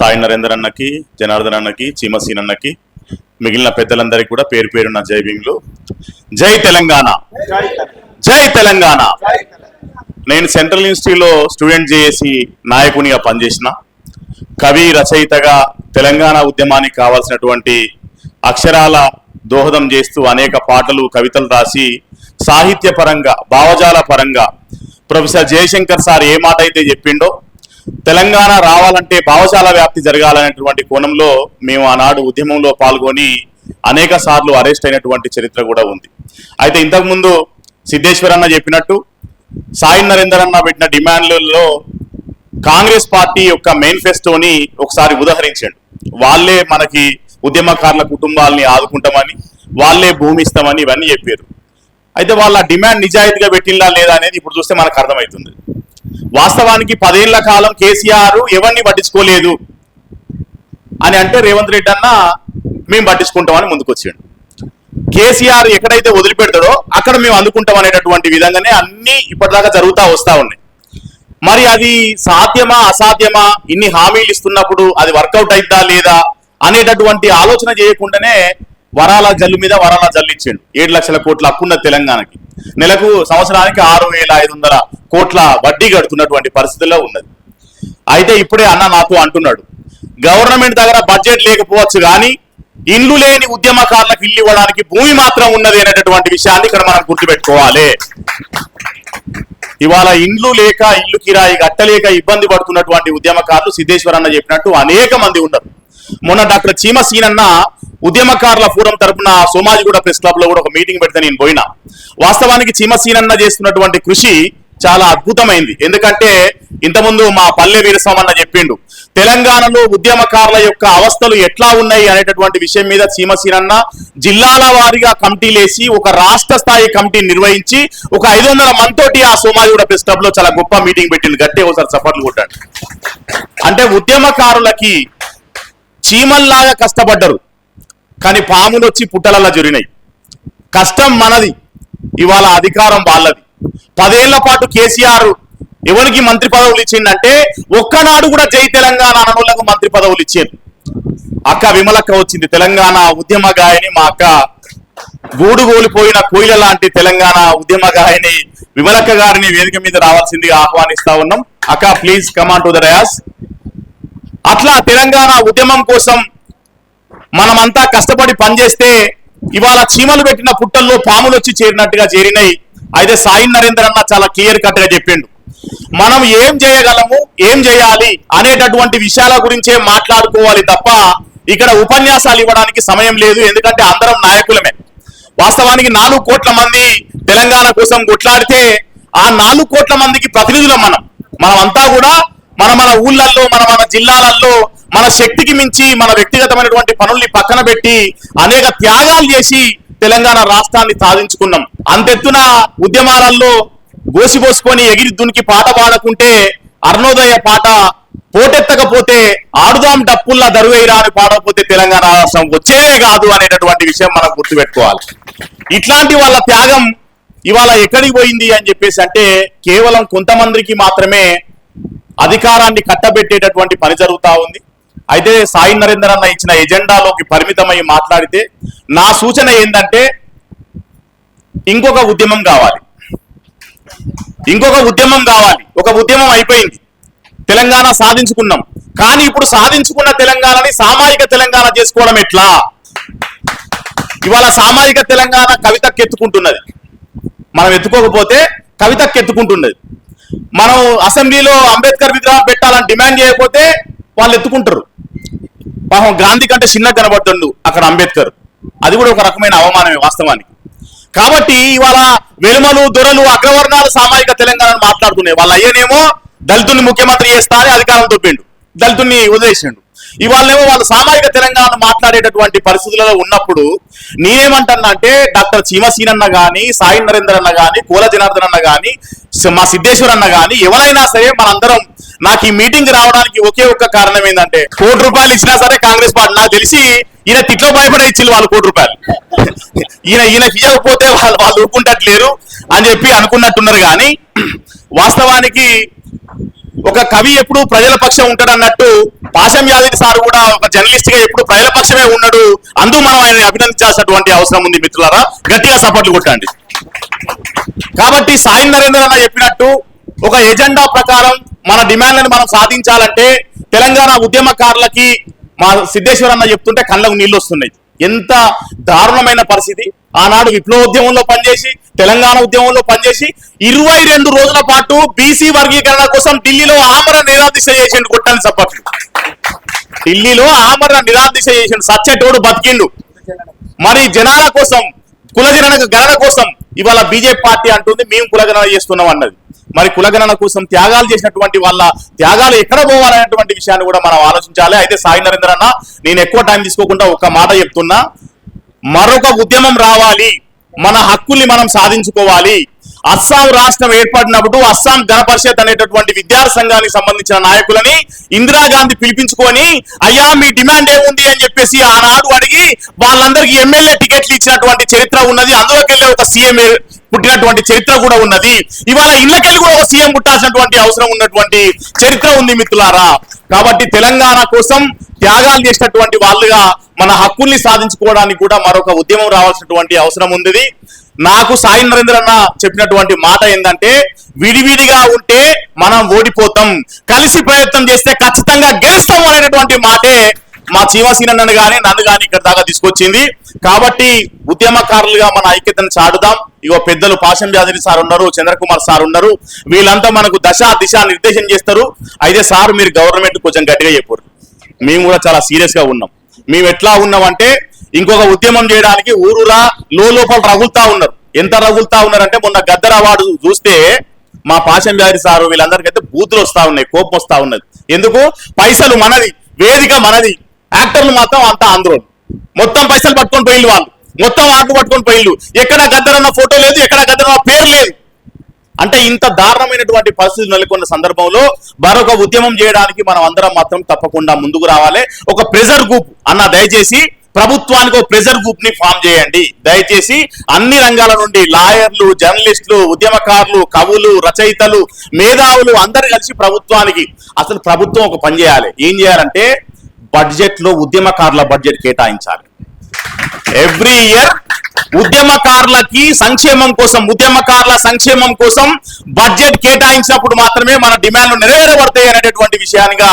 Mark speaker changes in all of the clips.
Speaker 1: సాయి నరేందర్ అన్నకి జనార్దన్ అన్నకి చీమసీన్ అన్నకి మిగిలిన పెద్దలందరికీ కూడా పేరు పేరున్న జై జై తెలంగాణ. జై తెలంగాణ. నేను సెంట్రల్ యూనివర్సిటీలో స్టూడెంట్ చేసి నాయకునిగా పనిచేసిన కవి రచయితగా తెలంగాణ ఉద్యమానికి కావాల్సినటువంటి అక్షరాల దోహదం చేస్తూ అనేక పాటలు కవితలు రాసి సాహిత్య పరంగా భావజాల పరంగా ప్రొఫెసర్ జయశంకర్ సార్ ఏ మాట అయితే చెప్పిండో తెలంగాణ రావాలంటే భావజాల వ్యాప్తి జరగాలనేటువంటి కోణంలో మేము ఆనాడు ఉద్యమంలో పాల్గొని అనేక సార్లు అరెస్ట్ అయినటువంటి చరిత్ర కూడా ఉంది. అయితే ఇంతకుముందు సిద్ధేశ్వర్ అన్న చెప్పినట్టు సాయి నరేందర్ అన్న పెట్టిన డిమాండ్లలో కాంగ్రెస్ పార్టీ యొక్క మేనిఫెస్టోని ఒకసారి ఉదహరించాడు. వాళ్ళే మనకి ఉద్యమకారుల కుటుంబాలని ఆదుకుంటామని వాళ్ళే భూమి ఇస్తామని ఇవన్నీ చెప్పారు. అయితే వాళ్ళ డిమాండ్ నిజాయితీగా పెట్టిందా లేదా అనేది ఇప్పుడు చూస్తే మనకు అర్థమవుతుంది. వాస్తవానికి పదేళ్ళ కాలం కేసీఆర్ ఎవరిని పట్టించుకోలేదు అని అంటే రేవంత్ రెడ్డి అన్న మేము పట్టించుకుంటామని ముందుకొచ్చాడు. కేసీఆర్ ఎక్కడైతే వదిలిపెడతాడో అక్కడ మేము అందుకుంటాం అనేటటువంటి విధంగానే అన్ని ఇప్పటిదాకా జరుగుతూ వస్తూ ఉన్నాయి. మరి అది సాధ్యమా అసాధ్యమా? ఇన్ని హామీలు ఇస్తున్నప్పుడు అది వర్కౌట్ అయిద్దా లేదా? అనేటటువంటి ఆలోచన చేయకుండానే వరాల జల్లు మీద వరాల జల్లు ఇచ్చాడు. ఏడు లక్షల కోట్ల అప్పున్న తెలంగాణకి. నెలకు సంవత్సరానికి ఆరు వేల ఐదు వందల కోట్ల వడ్డీ కడుతున్నటువంటి పరిస్థితుల్లో ఉన్నది. అయితే ఇప్పుడే అన్న నాకు అంటున్నాడు. గవర్నమెంట్ దగ్గర బడ్జెట్ లేకపోవచ్చు కానీ ఇల్లు లేని ఉద్యమకారులకు ఇల్లు ఇవ్వడానికి భూమి మాత్రం ఉన్నది అనేటటువంటి విషయాన్ని ఇక్కడ మనం గుర్తుపెట్టుకోవాలి. ఇవాళ ఇండ్లు లేక ఇల్లు కిరాయి కట్టలేక ఇబ్బంది పడుతున్నటువంటి ఉద్యమకారులు సిద్ధేశ్వర్ అన్న చెప్పినట్టు అనేక మంది ఉన్నారు. మొన్న డాక్టర్ చీమ సీనన్న ఉద్యమకారుల ఫోరం తరపున సోమాజిగూడ ప్రెస్ క్లబ్లో కూడా ఒక మీటింగ్ పెడితే నేను పోయినా. వాస్తవానికి చీమసీనన్న చేస్తున్నటువంటి కృషి చాలా అద్భుతమైంది. ఎందుకంటే ఇంతకుముందు మా పల్లె వీరస్వామన్న చెప్పిండు తెలంగాణలో ఉద్యమకారుల యొక్క అవస్థలు ఎట్లా ఉన్నాయి? అనేటటువంటి విషయం మీద సీమసీనన్న జిల్లాల వారీగా కమిటీలేసి ఒక రాష్ట్ర స్థాయి కమిటీ నిర్వహించి ఒక ఐదు వందల మందితోటి ఆ సోమాజిగూడ ప్రెస్ క్లబ్లో చాలా గొప్ప మీటింగ్ పెట్టింది గట్టే ఒకసారి సఫర్లు కొట్టాడు. అంటే ఉద్యమకారులకి చీమల్లాగా కష్టపడ్డరు. కానీ పాములు వచ్చి పుట్టలలా జరిగినాయి. కష్టం మనది ఇవాళ అధికారం వాళ్ళది. పదేళ్ళ పాటు కేసీఆర్ ఎవరికి మంత్రి పదవులు ఇచ్చిందంటే ఒక్కనాడు కూడా జై తెలంగాణ అనోళ్ళకు మంత్రి పదవులు ఇచ్చారు. అక్క విమలక్క వచ్చింది తెలంగాణ ఉద్యమ గాయని మా అక్క గూడు గోలిపోయిన కోయిల లాంటి తెలంగాణ ఉద్యమ గాయని విమలక్క గారిని వేదిక మీద రావాల్సిందిగా ఆహ్వానిస్తా ఉన్నాం. అక్క please come on to the dais అట్లా తెలంగాణ ఉద్యమం కోసం మనమంతా కష్టపడి పనిచేస్తే ఇవాళ చీమలు పెట్టిన పుట్టల్లో పాములు వచ్చి చేరినట్టుగా చేరినాయి. అయితే సాయి నరేందర్ అన్న చాలా క్లియర్ కట్గా చెప్పిండు. మనం ఏం చేయగలము ఏం చేయాలి అనేటటువంటి విషయాల గురించే మాట్లాడుకోవాలి తప్ప ఇక్కడ ఉపన్యాసాలు ఇవ్వడానికి సమయం లేదు. ఎందుకంటే అందరం నాయకులమే. వాస్తవానికి నాలుగు కోట్ల మంది తెలంగాణ కోసం కొట్లాడితే ఆ నాలుగు కోట్ల మందికి ప్రతినిధులం మనం. మనమంతా కూడా మన మన ఊళ్ళల్లో మన మన జిల్లాలలో మన శక్తికి మించి మన వ్యక్తిగతమైనటువంటి పనుల్ని పక్కన పెట్టి అనేక త్యాగాలు చేసి తెలంగాణ రాష్ట్రాన్ని సాధించుకున్నాం. అంతెత్తున ఉద్యమాలలో గోసిపోసుకొని ఎగిరి దునికి పాట పాడకుంటే అరుణోదయ పాట పోటెత్తకపోతే ఆడుదాం డప్పుల్లా దరువైరా అని పాడకపోతే తెలంగాణ రాష్ట్రం వచ్చేదే కాదు అనేటటువంటి విషయం మనం గుర్తుపెట్టుకోవాలి. ఇట్లాంటి వాళ్ళ త్యాగం ఇవాళ ఎక్కడికి పోయింది అని చెప్పేసి అంటే కేవలం కొంతమందికి మాత్రమే అధికారాన్ని కట్టబెట్టేటటువంటి పని జరుగుతా ఉంది. అయితే సాయి నరేందర్ అన్న ఇచ్చిన ఎజెండాలోకి పరిమితమై మాట్లాడితే నా సూచన ఏంటంటే ఇంకొక ఉద్యమం కావాలి. ఇంకొక ఉద్యమం కావాలి. ఒక ఉద్యమం అయిపోయింది. తెలంగాణ సాధించుకున్నాం. కానీ ఇప్పుడు సాధించుకున్న తెలంగాణని సామాజిక తెలంగాణ చేసుకోవడం ఎట్లా? ఇవాళ సామాజిక తెలంగాణ కవితకు ఎత్తుకుంటున్నది మనం ఎత్తుకోకపోతే కవితకు ఎత్తుకుంటున్నది మనం అసెంబ్లీలో అంబేద్కర్ విగ్రహం పెట్టాలని డిమాండ్ చేయకపోతే వాళ్ళు ఎత్తుకుంటారు. పాపం గాంధీ కంటే చిన్న కనబడుతుండు అక్కడ అంబేద్కర్. అది కూడా ఒక రకమైన అవమానమే వాస్తవానికి. కాబట్టి ఇవాళ వెలుమలు దొరలు అగ్రవర్ణాలు సామాజిక తెలంగాణను మాట్లాడుతున్నాయి. వాళ్ళ అయ్యనేమో దళితుని ముఖ్యమంత్రి చేస్తారని అధికారం తొప్పిండు దళితుని వదిలేసిండు. ఇవాళేమో వాళ్ళు సామాజిక తెలంగాణ మాట్లాడేటటువంటి పరిస్థితులలో ఉన్నప్పుడు నేనేమంటున్నా అంటే డాక్టర్ చీమసీనన్న గాని సాయి నరేందర్ అన్న గాని కోల జనార్దన్ అన్న గాని మా సిద్ధేశ్వర్ అన్న గాని ఎవరైనా సరే మనందరం నాకు ఈ మీటింగ్ రావడానికి ఒకే ఒక్క కారణం ఏంటంటే కోటి రూపాయలు ఇచ్చినా సరే కాంగ్రెస్ పార్టీ నాకు తెలిసి ఈయన తిట్లో భయపడే ఇచ్చింది వాళ్ళు కోటి రూపాయలు. ఈయన ఈయన ఇవ్వకపోతే వాళ్ళు వాళ్ళు ఊరుకుంటట్లేరు అని చెప్పి అనుకున్నట్టున్నారు కానీ వాస్తవానికి ఒక కవి ఎప్పుడు ప్రజల పక్షం ఉంటాడు అన్నట్టు పాశం యాదగిరి సార్ కూడా ఒక జర్నలిస్ట్గా ఎప్పుడు ప్రజల పక్షమే ఉన్నాడు అందు మనం ఆయన అభినందించాల్సినటువంటి అవసరం ఉంది మిత్రులారా. గట్టిగా సపోర్ట్లు కొట్టండి. కాబట్టి సాయి నరేంద్ర అన్న చెప్పినట్టు ఒక ఎజెండా ప్రకారం మన డిమాండ్లను మనం సాధించాలంటే తెలంగాణ ఉద్యమకారులకి మా సిద్ధేశ్వర్ అన్న చెప్తుంటే కళ్ళకు నీళ్ళు వస్తున్నాయి. ఎంత దారుణమైన పరిస్థితి. ఆనాడు విప్లవోద్యమంలో పనిచేసి తెలంగాణ ఉద్యమంలో పనిచేసి ఇరవై రెండు రోజుల పాటు బీసీ వర్గీకరణ కోసం ఢిల్లీలో ఆమర నిరాదిశ చేసిండు కొట్టని సప్పట్లు ఢిల్లీలో ఆమర నిరాదిశ చేసిండు. సచ్చేటోడు బతికిండు. మరి జనాల కోసం కులగణన గణన కోసం ఇవాళ బీజేపీ పార్టీ అంటుంది మేము కులగణన చేస్తున్నాం అన్నది. మరి కులగణన కోసం త్యాగాలు చేసినటువంటి వాళ్ళ త్యాగాలు ఎక్కడ పోవాలనేటువంటి విషయాన్ని కూడా మనం ఆలోచించాలి. అయితే సాయి నరేంద్ర అన్న నేను ఎక్కువ టైం తీసుకోకుండా ఒక మాట చెప్తున్నా. మరొక ఉద్యమం రావాలి. మన హక్కుల్ని మనం సాధించుకోవాలి. అస్సాం రాష్ట్రం ఏర్పడినప్పుడు అస్సాం గణపరిషత్ అనేటటువంటి విద్యార్థి సంఘానికి సంబంధించిన నాయకులని ఇందిరాగాంధీ పిలిపించుకొని అయ్యా మీ డిమాండ్ ఏముంది? అని చెప్పేసి ఆనాడు అడిగి వాళ్ళందరికీ ఎమ్మెల్యే టికెట్లు ఇచ్చినటువంటి చరిత్ర ఉన్నది. అందులోకి ఒక సీఎం పుట్టినటువంటి చరిత్ర కూడా ఉన్నది. ఇవాళ ఇళ్ళకెళ్ళి కూడా ఒక సీఎం పుట్టాల్సినటువంటి అవసరం ఉన్నటువంటి చరిత్ర ఉంది మిత్రులారా. కాబట్టి తెలంగాణ కోసం త్యాగాలు చేసినటువంటి వాళ్ళుగా మన హక్కుల్ని సాధించుకోవడానికి కూడా మరొక ఉద్యమం రావాల్సినటువంటి అవసరం ఉంది నాకు సాయి నరేంద్ర అన్న చెప్పినటువంటి మాట ఏంటంటే విడివిడిగా ఉంటే మనం ఓడిపోతాం. కలిసి ప్రయత్నం చేస్తే ఖచ్చితంగా గెలుస్తాం అనేటువంటి మాటే మా చీమసీనన్నను కానీ నన్ను గాని ఇక్కడ దాకా తీసుకొచ్చింది. కాబట్టి ఉద్యమకారులుగా మన ఐక్యతను చాటుదాం. ఇగో పెద్దలు పాశం యాదరి సార్ ఉన్నారు చంద్రకుమార్ సార్ ఉన్నారు. వీళ్ళంతా మనకు దశ దిశ నిర్దేశం చేస్తారు. అయితే సార్ మీరు గవర్నమెంట్ కొంచెం గట్టిగా చెప్పారు. మేము కూడా చాలా సీరియస్గా ఉన్నాం. మేము ఎట్లా ఉన్నామంటే ఇంకొక ఉద్యమం చేయడానికి ఊరురా లో లోపల రగులుతా ఉన్నారు. ఎంత రగులుతా ఉన్నారంటే మొన్న గద్దర అవార్డు చూస్తే మా పాశం వ్యాధి సారు వీళ్ళందరికైతే బూతులు వస్తా ఉన్నాయి కోపం వస్తా ఉన్నది. ఎందుకు? పైసలు మనది వేదిక మనది. యాక్టర్లు మాత్రం అంతా ఆంధ్రోలు. మొత్తం పైసలు పట్టుకొని పోయిల్లు వాళ్ళు. మొత్తం ఆటలు పట్టుకొని పోయిల్లు ఎక్కడ గద్దరన్న ఫోటో లేదు ఎక్కడ గద్దరన్న పేరు లేదు. అంటే ఇంత దారుణమైనటువంటి పరిస్థితులు నెలకొన్న సందర్భంలో మరొక ఉద్యమం చేయడానికి మనం అందరం మాత్రం తప్పకుండా ముందుకు రావాలి. ఒక ప్రెజర్ గ్రూప్ అన్న దయచేసి ప్రభుత్వానికి ఒక ప్రెజర్ గ్రూప్ని ఫామ్ చేయండి. దయచేసి అన్ని రంగాల నుండి లాయర్లు జర్నలిస్టులు ఉద్యమకారులు కవులు రచయితలు మేధావులు అందరు కలిసి ప్రభుత్వానికి అసలు ప్రభుత్వం ఒక పని చేయాలి. ఏం చేయాలంటే బడ్జెట్లో ఉద్యమకారుల బడ్జెట్ కేటాయించాలి. ఎవ్రీ ఇయర్ ఉద్యమకారులకి సంక్షేమం కోసం ఉద్యమకారుల సంక్షేమం కోసం బడ్జెట్ కేటాయించినప్పుడు మాత్రమే మన డిమాండ్లు నెరవేరబడతాయి అనేటటువంటి విషయానిగా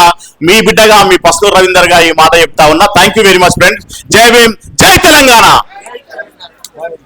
Speaker 1: మీ బిడ్డగా మీ పసులు రవీందర్గా ఈ మాట చెప్తా ఉన్నా. Thank you very much friends జై భీమ్ జై తెలంగాణ.